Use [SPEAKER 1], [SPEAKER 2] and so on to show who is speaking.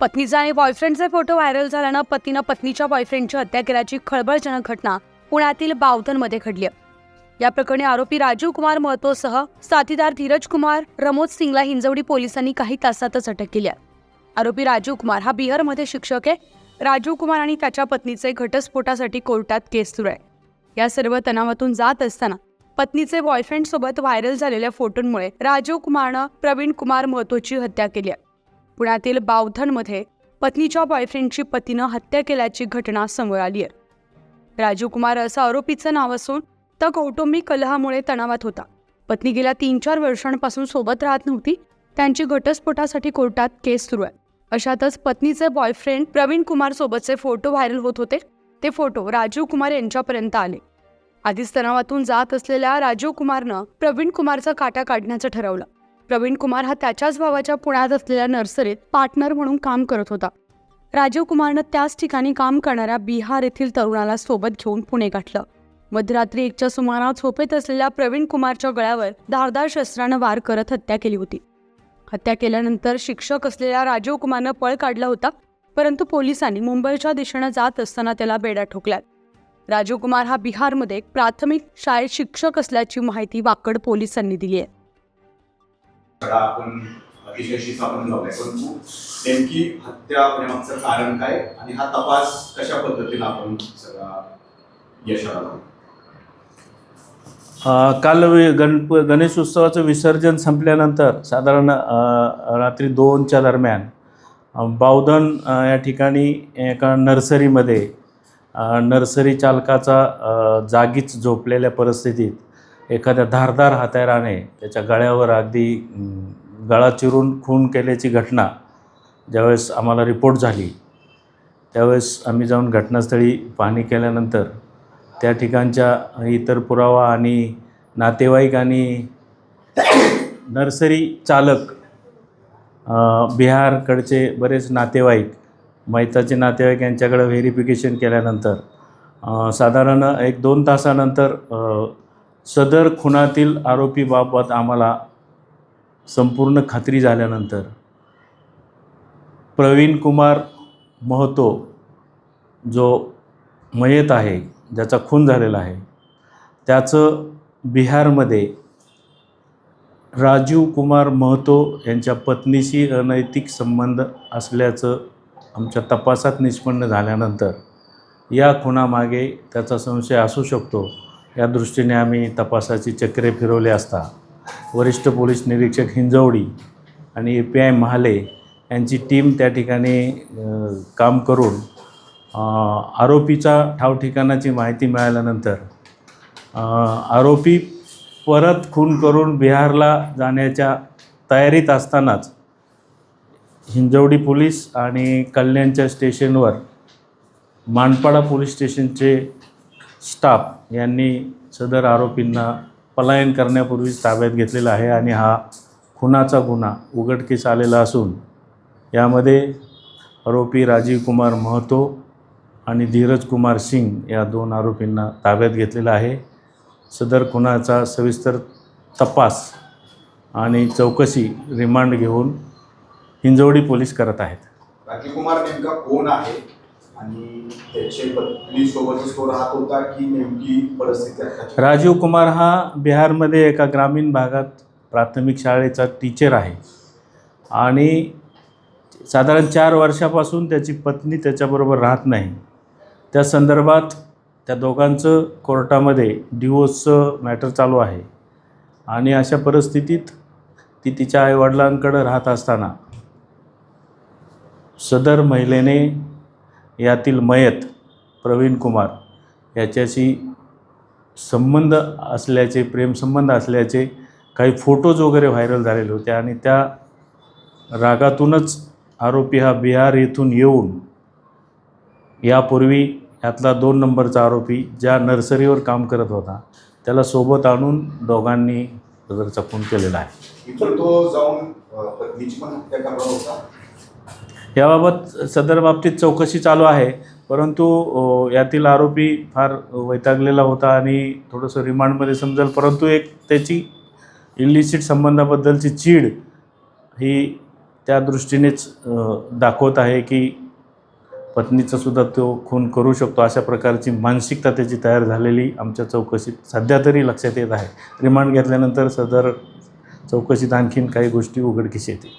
[SPEAKER 1] पत्नीचा आणि बॉयफ्रेंडचे photo viral झाल्यानं पतीनं पत्नीच्या बॉयफ्रेंडची हत्या केल्याची खळबळजनक घटना पुण्यातील बावधनमध्ये घडली आहे. या प्रकरणी आरोपी राजीव कुमार महतोसह साथीदार धीरज कुमार रमोद सिंगला हिंजवडी पोलिसांनी काही तासातच अटक केली आहे. आरोपी राजीव कुमार हा बिहारमध्ये शिक्षक आहे. राजीव कुमार आणि त्याच्या पत्नीचे घटस्फोटासाठी कोर्टात केस सुरू आहे. या सर्व तणावातून जात असताना पत्नीचे बॉयफ्रेंड सोबत व्हायरल झालेल्या फोटोंमुळे राजीव कुमारनं प्रवीण कुमार महतोची हत्या केली आहे. पुण्यातील बावधनमध्ये पत्नीच्या बॉयफ्रेंडची पतीनं हत्या केल्याची घटना समोर आली आहे. राजीव कुमार असं आरोपीचं नाव असून तर कौटुंबिक कलहामुळे तणावात होता. पत्नी गेल्या तीन चार वर्षांपासून सोबत राहत नव्हती. त्यांची घटस्फोटासाठी कोर्टात केस सुरू आहे. अशातच पत्नीचे बॉयफ्रेंड प्रवीण कुमार सोबतचे फोटो व्हायरल होत होते. ते फोटो राजीव कुमार यांच्यापर्यंत आले. आधीच तणावातून जात असलेल्या राजीव कुमारनं प्रवीण कुमारचा काटा काढण्याचं ठरवलं. प्रवीण कुमार हा त्याच्याच भावाच्या पुण्यात असलेल्या नर्सरीत पार्टनर म्हणून काम करत होता. राजीव कुमारनं त्याच ठिकाणी काम करणाऱ्या बिहार येथील तरुणाला सोबत घेऊन पुणे गाठलं. मध्यरात्री एकच्या सुमारास झोपेत असलेल्या प्रवीण कुमारच्या गळ्यावर धारदार शस्त्रानं वार करत हत्या केली होती. हत्या केल्यानंतर शिक्षक असलेल्या राजीव कुमारनं पळ काढला होता परंतु पोलिसांनी मुंबईच्या दिशेनं जात असताना त्याला बेड्या ठोकल्यात. राजीव कुमार हा बिहारमध्ये एक प्राथमिक शाळेत शिक्षक असल्याची माहिती वाकड पोलिसांनी दिली आहे.
[SPEAKER 2] खडा आपण अतिशयशी आपण लावलाय परंतु नेमकी हत्या होण्यामागचं कारण काय आणि हा तपास कशा पद्धतीने आपण सगळा यशाला लावू?
[SPEAKER 3] काल गणप गणेश उत्सवाचं विसर्जन संपल्यानंतर साधारण रात्री दोनच्या दरम्यान बावधन या ठिकाणी एका नर्सरीमध्ये नर्सरी चालकाचा जागीच झोपलेल्या परिस्थितीत एखाद्या धारदार हात्याराने त्याच्या गळ्यावर अगदी गळा चिरून खून केल्याची घटना ज्यावेळेस आम्हाला रिपोर्ट झाली त्यावेळेस आम्ही जाऊन घटनास्थळी पाहणी केल्यानंतर त्या ठिकाणच्या इतर पुरावा आणि नातेवाईक आणि नर्सरी चालक बिहारकडचे बरेच नातेवाईक मैताचे नातेवाईक यांच्याकडं व्हेरिफिकेशन केल्यानंतर साधारण एक दोन तासानंतर सदर खुनातील आरोपीबाबत आम्हाला संपूर्ण खात्री झाल्यानंतर प्रवीण कुमार महतो जो मयत आहे ज्याचा खून झालेला आहे त्याचं बिहारमध्ये राजीव कुमार महतो यांच्या पत्नीशी अनैतिक संबंध असल्याचं आमच्या तपासात निष्पन्न झाल्यानंतर या खुनामागे त्याचा संशय असू शकतो. या दृष्टीने आम्ही तपासाची चक्रे फिरवले असता. वरिष्ठ पोलीस निरीक्षक हिंजवडी आणि ए पी आय महाले यांची टीम त्या ठिकाणी काम करून आरोपीचा ठावठिकाणाची माहिती मिळाल्यानंतर आरोपी परत खून करून बिहारला जाण्याच्या तयारीत असतानाच हिंजवडी पोलीस आणि कल्याणच्या स्टेशनवर मानपाडा पोलीस स्टेशनचे स्टाफ यांनी सदर आरोपींना पलायन करण्यापूर्वीच ताब्यात घेतलेला आहे आणि हा खुनाचा गुन्हा उघडकीस आलेला असून यामध्ये आरोपी राजीव कुमार महतो आणि धीरज कुमार सिंग या दोन आरोपींना ताब्यात घेतलेला आहे. सदर खुनाचा सविस्तर तपास आणि चौकशी रिमांड घेऊन हिंजवडी पोलीस करत आहेत.
[SPEAKER 2] राजीव कुमार नेमका कोण आहे? आणि त्याचे पत्नी सोबतच तो राहत होता की नेमकी परिस्थिती
[SPEAKER 3] राजीव कुमार हा बिहारमध्ये एका ग्रामीण भागात प्राथमिक शाळेचा टीचर आहे. आणि साधारण चार वर्षापासून त्याची पत्नी त्याच्याबरोबर राहत नाही. त्या संदर्भात त्या दोघांचं कोर्टामध्ये डिवोर्सचं मॅटर चालू आहे. आणि अशा परिस्थितीत ती तिच्या आईवडिलांकडं राहत असताना सदर महिलेने यातील मयत प्रवीण कुमार याच्याशी संबंध असल्याचे प्रेमसंबंध असल्याचे काही फोटोज वगैरे व्हायरल झालेले होते आणि त्या रागातूनच आरोपी हा बिहार येथून येऊन यापूर्वी यातला दोन नंबरचा आरोपी ज्या नर्सरीवर काम करत होता त्याला सोबत आणून दोघांनी जर खून केलेला आहे.
[SPEAKER 2] तो जाऊन पत्नीची पण हत्या करणार होता.
[SPEAKER 3] याबाबत सदर बाबतीत चौकशी चालू आहे परंतु यातील आरोपी फार वैतागलेला होता आणि थोडंसं रिमांडमध्ये समजेल परंतु एक त्याची इलिसिट संबंधाबद्दलची चीड ही त्या दृष्टीनेच दाखवत आहे की पत्नीचा सुद्धा तो खून करू शकतो. अशा प्रकारची मानसिकता त्याची तयार झालेली आमच्या चौकशीत सध्या तरी लक्षात येत आहे. रिमांड घेतल्यानंतर सदर चौकशीत आणखीन काही गोष्टी उघडकीस येतील.